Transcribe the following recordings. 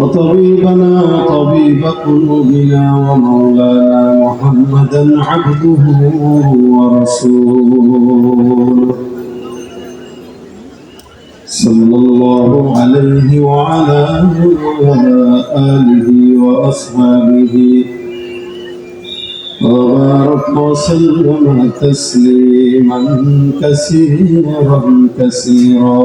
وطبيبنا وطبيب قلوبنا ومولانا محمدا عبده ورسوله. صلى الله عليه وعلى آله وأصحابه. وبارك وسلم تسليما كثيرا كثيرا.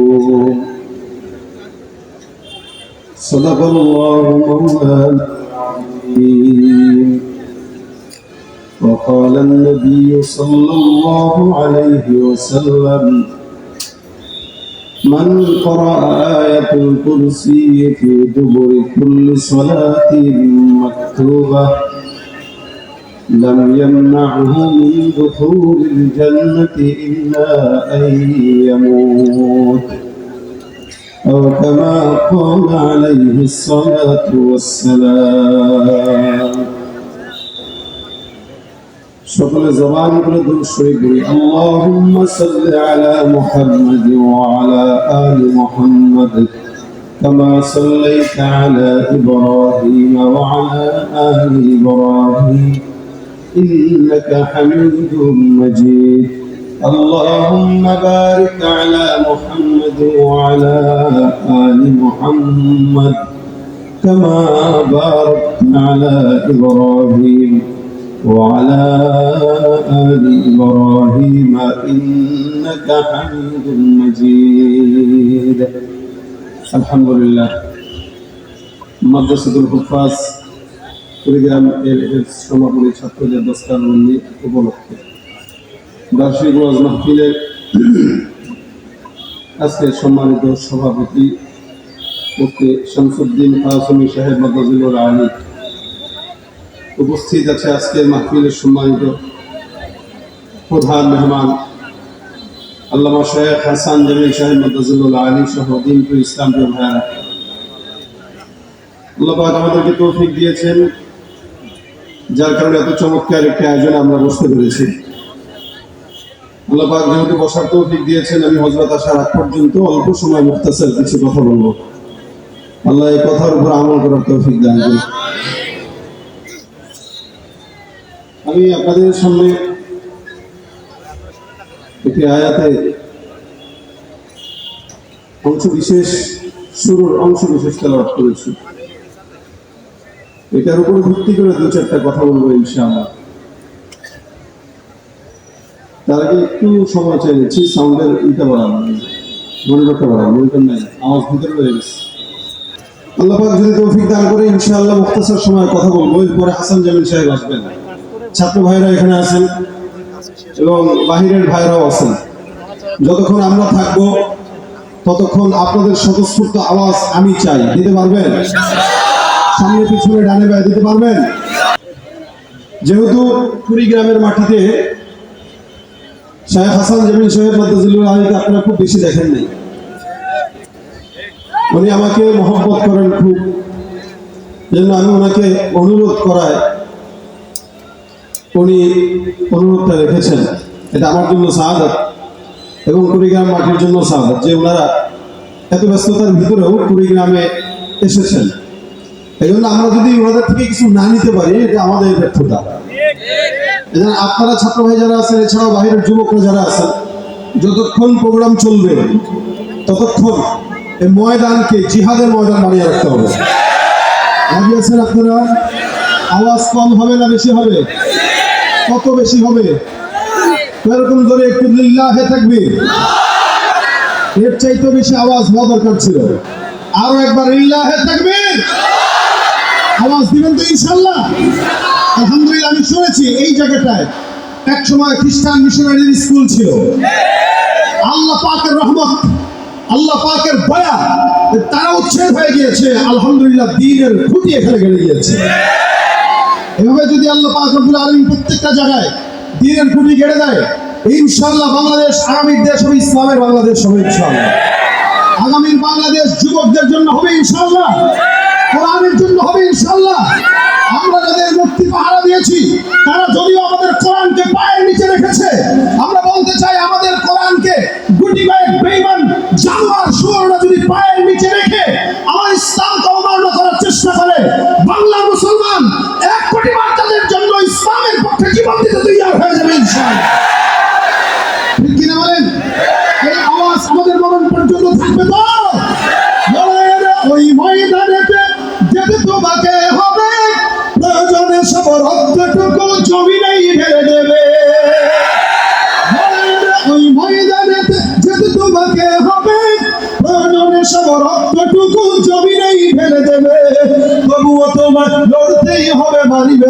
صدق الله مولانا. العظيم وقال النبي صلى الله عليه وسلم من قرأ آية الكرسي في دبر كل صلاة مكتوبة لم يمنعه من دخول الجنة إلا أن يموت. أو كما قال عليه الصلاة والسلام সকলে জবান করে দূর শরীফ বলি আল্লাহুম্মা সাল্লি আলা মুহাম্মাদ ওয়া আলা আলি মুহাম্মাদ كما صليت على إبراهيم وعلى آل إبراهيم إنك حميد مجيد اللهم بارك على محمد وعلى آل محمد كما باركت على إبراهيم وعلى آل إبراهيم إنك حميد مجيد الحمد لله مدرسة الحفاظ কুড়িগ্রাম এর এর সমাপনী ছাত্রদের দস্তার উপলক্ষে বার্ষিক ওয়াজ মাহফিলের আজকে সম্মানিত সভাপতি মুফতি শামসুদ্দিন কাসমি সাহেব মাদাজুল্লাহ আলী উপস্থিত আছে আজকের মাহফিলের সম্মানিত প্রধান মেহমান আল্লামা শেখ হাসান জামিল সাহেব মাদাজুল্লাহ আলী সহ দিনপুর ইসলাম ভাইয়ারা। আল্লাহ আমাদেরকে তৌফিক দিয়েছেন, যার কারণে এত চমৎকার একটি আয়োজন আমরা বসতে পেরেছি। আল্লাহ পাক যেহেতু বসার তৌফিক দিয়েছেন, আমি হজরত আসার আগ পর্যন্ত অল্প সময় মুক্তাসের কিছু কথা বলব। আল্লাহ এই কথার উপর আমল করার তৌফিক দান আমি আপনাদের সামনে একটি আয়াতে অংশ বিশেষ শুরুর অংশ বিশেষ তেলাওয়াত করেছি। এটার উপর ভিত্তি করে দু চারটা কথা বলব ইনশাআল্লাহ। আগে একটু সময় চাই নিচ্ছি, সাউন্ডের ইটা বাড়ানো। মনিটরটা বাড়ানো মনিটর নাই, আওয়াজ ভিতরে রয়ে গেছে। আল্লাহ যদি তৌফিক দান করে, ইনশাআল্লাহ মুখতাসার সময় কথা বলব, এরপরে হাসান জামিল সাহেব আসবেন। ছাত্র ভাইরা এখানে আছেন এবং বাহিরের ভাইরাও আছেন। যতক্ষণ আমরা থাকব, ততক্ষণ আপনাদের স্বতঃস্ফূর্ত আওয়াজ আমি চাই। দিতে পারবেন? সামনে পিছনে ডানে বায়ে দিতে পারবেন? যেহেতু কুড়িগ্রামের মাটিতে শাহেখ হাসান জামিল সাহেব মাদ্দাজুল্লাহ আলীকে আপনারা খুব বেশি দেখেন নাই। উনি আমাকে মহব্বত করেন খুব। জন্য আমি ওনাকে অনুরোধ করায় উনি অনুরোধটা রেখেছেন। এটা আমার জন্য সাহায্য এবং কুড়িগ্রাম মাটির জন্য সাহায্য যে ওনারা এত ব্যস্ততার ভিতরেও কুড়িগ্রামে এসেছেন। এই জন্য আমরা যদি ওনাদের থেকে কিছু না নিতে পারি, এটা আমাদের ব্যর্থতা। এজন্য আপনারা ছাত্র ভাই যারা আছেন, এছাড়াও বাইরের যুবকরা যারা আছেন, যতক্ষণ প্রোগ্রাম চলবে, ততক্ষণ এই ময়দানকে, জিহাদের ময়দান বানিয়ে রাখতে হবে। রাজি আছেন আপনারা? আওয়াজ কম হবে না বেশি হবে? কত বেশি হবে? এরকম ধরে একটু লিল্লাহে থাকবে এর চাইতে বেশি আওয়াজ হওয়া দরকার ছিল। আরও একবার লিল্লাহে থাকবে আওয়াজ দিবেন তো ইনশাল্লাহ। আলহামদুলিল্লাহ, আমি শুনেছি এই জায়গাটায় এক সময় খ্রিস্টান মিশনারি স্কুল ছিল। আল্লাহ পাকের রহমত, আল্লাহ পাকের বয়া তারা উচ্ছেদ হয়ে গিয়েছে, আলহামদুলিল্লাহ দিনের খুঁটি এখানে গেড়ে গিয়েছে। এভাবে যদি আল্লাহ পাক রব্বুল আলামিন প্রত্যেকটা জায়গায় দিনের খুঁটি গেড়ে দেয়, ইনশাআল্লাহ বাংলাদেশ আগামীর দেশ হবে, ইসলামের বাংলাদেশ হবে, ইনশাআল্লাহ। আগামীর বাংলাদেশ যুবকদের জন্য হবে, ইনশাআল্লাহ। কোরআনের জন্য হবে, ইনশাআল্লাহ। আমরা যাদের মুক্তি পাহারা দিয়েছি। তারা যদিও আমাদের কোরআনকে পায়ের নিচে রেখেছে, আমরা বলতে চাই আমাদের কোরআনকে গুটি কয়েক বেইমান জানোয়ার সুবর্ণ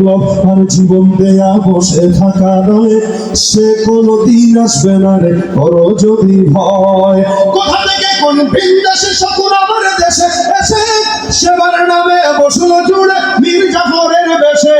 বিপ্লব আর জীবন দেয়া বসে থাকা নয় সে কোনো দিন আসবে না রে। করো যদি ভয় কোথা থেকে কোন বিন্দাসে শকুন আমার দেশে এসে সেবার নামে বসল জুড়ে মীর জাফরের বেশে।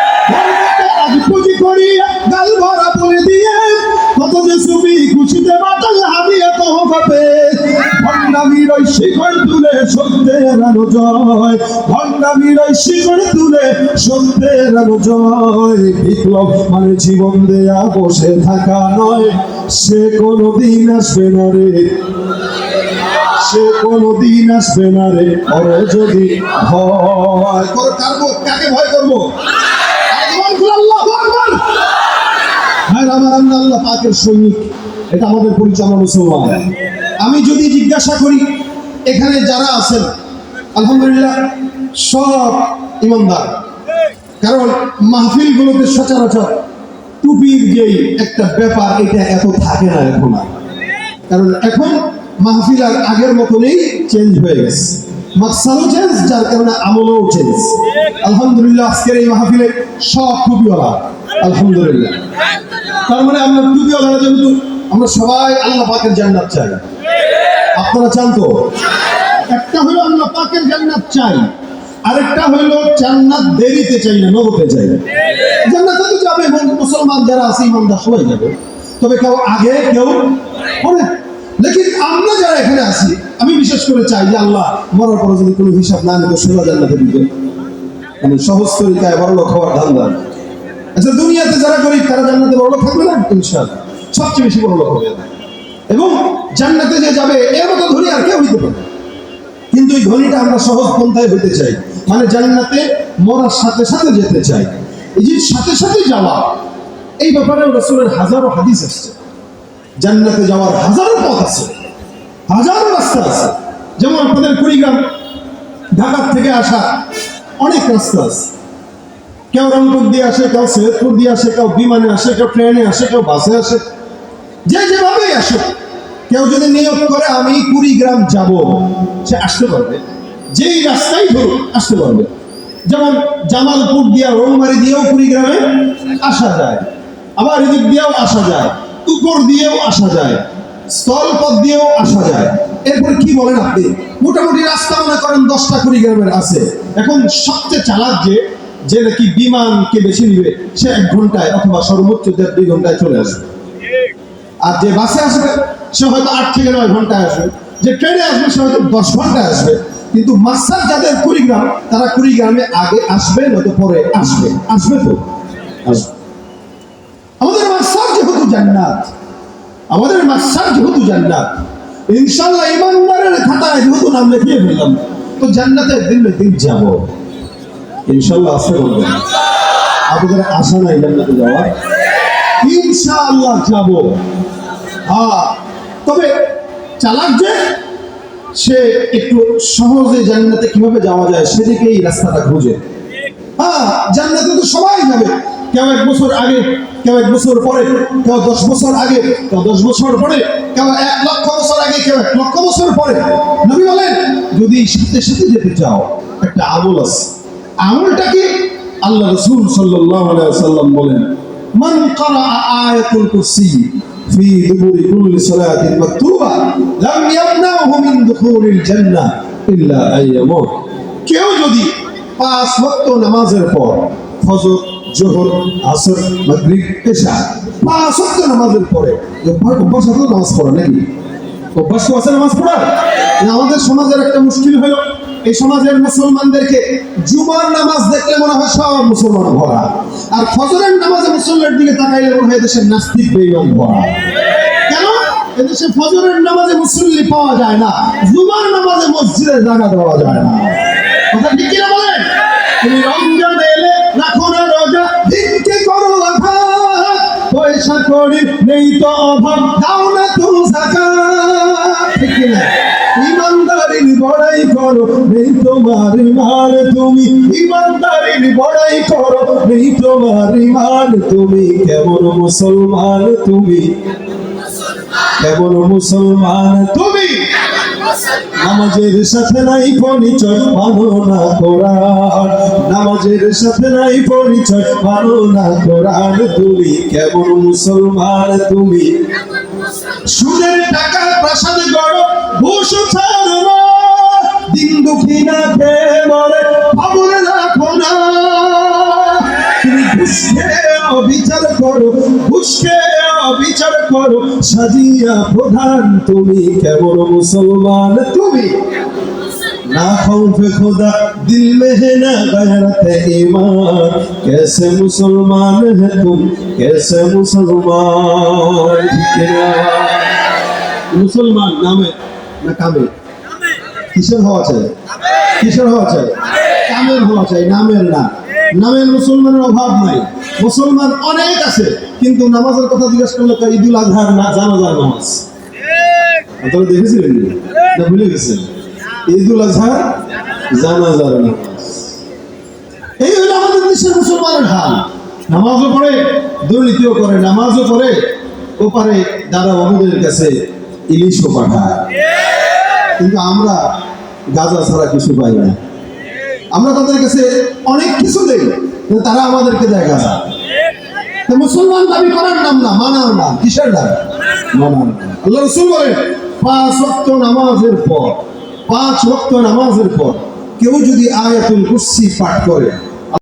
শিখর তুলে সত্যের আলো জয়। ভণ্ডামির শিখর তুলে সত্যের আলো জয়। বিপ্লব মানে জীবন দেয়া, বসে থাকা নয়। সে কোনো দিন আসবে না রে। সে কোনদিন আসবে না রে। করো যদি ভয় করো কারবো কাকে ভয় করব? আল্লাহু পাকের সৈনিক। এটা আমাদের আমরা মুসলমান। আমি যদি জিজ্ঞাসা করি এখানে যারা আছেন, আলহামদুলিল্লাহ সব ইমানদার। কারণ মাহফিলগুলোতে সচরাচর টুপির যেই একটা ব্যাপার, এটা এত থাকে না এখন আর। কারণ এখন মাহফিল আর আগের মতনই চেঞ্জ হয়ে গেছে। মাকসারও চেঞ্জ যার কারণে আমলও চেঞ্জ আলহামদুলিল্লাহ আজকের এই মাহফিলে সব টুপিওয়ালা, আলহামদুলিল্লাহ। তার মানে আমরা টুপিওয়ালারা যেহেতু, আমরা সবাই আল্লাহ পাকের জান্নাত চাই। আপনারা চান তো? একটা হলো আল্লাহ পাকের জান্নাত চাই, আরেকটা জান্নাত দেরিতে চাই না, নগদে চাই তো যাবে এবং মুসলমান যারা আছে, ইমানদার সবাই যাবে। তবে কেউ আগে, কেউ পরে। লেকিন আমরা যারা এখানে আছি, আমি বিশেষ করে চাই যে আল্লাহ, মরার পরে যদি কোনো হিসাব না নিতে সোজা জান্নাতে দিবে মানে সহজ তরিকায় বড় লোক হওয়ার ধান্দা আচ্ছা দুনিয়াতে যারা গরিব, তারা জান্নাতে বড় লোক থাকবে না? ইনশাআল্লাহ। সবচেয়ে বেশি বড় লোক হবে। এবং জান্নাতে যে যাবে, এর মতো ধনী আর কেউ হইতে পারে কিন্তু এই ধনীটা আমরা সহজ পন্থায় হইতে চাই। মানে জান্নাতে মরার সাথে সাথে যেতে চাই। এই যে সাথে সাথে যাওয়া, এই ব্যাপারে রসুলের হাজারো হাদিস আসছে। জান্নাতে যাওয়ার হাজারো পথ আছে, হাজারো রাস্তা আছে। যেমন আপনাদের কুড়িগ্রাম, ঢাকার থেকে আসা অনেক রাস্তা আছে। কেউ রংপুর দিয়ে আসে, কেউ সৈয়দপুর দিয়ে আসে, কেউ বিমানে আসে, কেউ ট্রেনে আসে, কেউ বাসে আসে। যে যেভাবেই আসে কেউ যদি নিয়োগ করে, আমি কুড়িগ্রাম যাব, সে আসতে পারবে। যেই রাস্তায় ধরুন আসতে পারবে। যেমন জামালপুর দিয়া রংমারি দিয়েও কুড়িগ্রামে আসা যায়। আবার এদিক দিয়েও আসা যায়। উপর দিয়েও আসা যায়। স্থলপথ দিয়েও আসা যায়। এরপর কি বলেন আপনি? মোটামুটি রাস্তা মনে করেন দশটা কুড়িগ্রামের আছে। এখন সবচেয়ে চালাক যে যে নাকি বিমানকে বেছে নিবে, সে এক ঘন্টায় অথবা সর্বোচ্চ দেড় দুই ঘন্টায় চলে আসবে। আর যে বাসে আসবে, সে হয়তো আট থেকে নয় ঘন্টায় আসবে। যে ট্রেনে আসবে, সে হয়তো দশ ঘন্টায় আসবে। কিন্তু মাস্টার যাদের কুড়িগ্রাম, তারা কুড়িগ্রামে আগে আসবে, নয়তো পরে আসবে। আসবে তো? আসবে। আমাদের মাস্টার যেহেতু জান্নাত, আমাদের মাস্টার যেহেতু জান্নাত, ইনশাল্লাহ ইমানদারের খাতায় যেহেতু নাম লিখিয়ে ফেললাম, তো জান্নাতের দিন দিন যাব। ইনশাল্লাহ আসতে বলবেন আপনাদের আশা নাই জান্নাতে যাওয়ার? ইনশাআল্লাহ যাব। হ্যাঁ তবে চালাক যে, সে একটু সহজে জান্নাতে কীভাবে যাওয়া যায় সেদিকেই রাস্তাটা খুঁজে। হ্যাঁ জান্নাতে তো সবাই যাবে। কেউ এক বছর আগে, কেউ এক বছর পরে, কেউ দশ বছর আগে, কেউ দশ বছর পরে, কেউ এক লক্ষ বছর আগে, কেউ এক লক্ষ বছর পরে। নবী বলেন, যদি সাথে সাথে যেতে চাও, একটা আমল আছে। আমলটা কি? আল্লাহ রসুল আলাইহি সাল্লাম বলেন মান ক্বারা আয়াতুল কুরসি في دبر كل صلاة مكتوبة لم يمنعه من دخول الجنة إلا أن يموت কেউ যদি পাঁচ ওয়াক্ত নামাজের পর ফজর জোহর আসর মাগরিব এশা পাঁচ ওয়াক্ত নামাজের পরে অভ্যাস অভ্যাস আছে তো নামাজ পড়া নাকি অভ্যাস তো আছে নামাজ পড়া না, আমাদের সমাজের একটা মুশকিল হলো এই সমাজের মুসলমানদেরকে জুমার নামাজ দেখলে মনে হয় সব মুসলমান ভরা আর ফজরের নামাজে মুসল্লির দিকে তাকাইলে মনে হয় দেশের নাস্তিক বেইমান ভরা কেন? এদেশে ফজরের নামাজে মুসল্লি পাওয়া যায় না, জুমার নামাজে মসজিদে জায়গা দেওয়া যায় না। কথা ঠিক কিনা বলেন? তুমি রমজান এলে রাখো না রোজা করো পয়সা করি, নেই তো অভাব, দাও না তুমি ঠিক কিনা? বড়াই করো, নেই তোমার ইমান তুমি। ইমানদারির বড়াই করো, নেই তোমার ইমান তুমি। কেমন মুসলমান তুমি? কেমন মুসলমান তুমি? নামাজের সাথে নাই পরিচয় মানো না কোরআন। নামাজের সাথে নাই পরিচয় মানো না কোরআন তুমি। কেমন মুসলমান তুমি? সুদের টাকা প্রাসাদ গড়, ঘুষ করো ঘুষকে অবিচার করো সাজিয়া প্রধান তুমি কেমন মুসলমান তুমি ना खौफ खुदा दिल में है ना गैरत ईमान कैसे मुसलमान है तुम कैसे मुसलमान ठिकरा মুসলমান নামে না কামে কিসের হওয়া চাই কিসের হওয়া চাই কামের হওয়া চাই নামের না নামের মুসলমানের অভাব নাই মুসলমান অনেক আছে, কিন্তু নামাজের কথা জিজ্ঞাসা করলে ঈদুল আজহার না, জানাজার নামাজ। আপনারা দেখেছিলেন? না? ভুলে গেছেন? ঈদুল আজহা জানাজার নামাজ। এই হলো আমাদের দেশের মুসলমানের হাল। নামাজও পড়ে, দুর্নীতিও করে, নামাজও পড়ে, ওপারে দাদা বাবুদের কাছে ইলিশও পাঠায়। কিন্তু আমরা গাজা ছাড়া কিছু পাই না। আমরা তাদের কাছে অনেক কিছু দেই তারা আমাদেরকে দেয় গাজা। মুসলমান দাবি করার নাম না, মানার নাম কিসের নাম? মানার আল্লাহ রসুল বলেন পাঁচ ওয়াক্ত নামাজের পর, পাঁচ ওয়াক্ত নামাজের পর কেউ যদি আয়াতুল কুসি পাঠ করে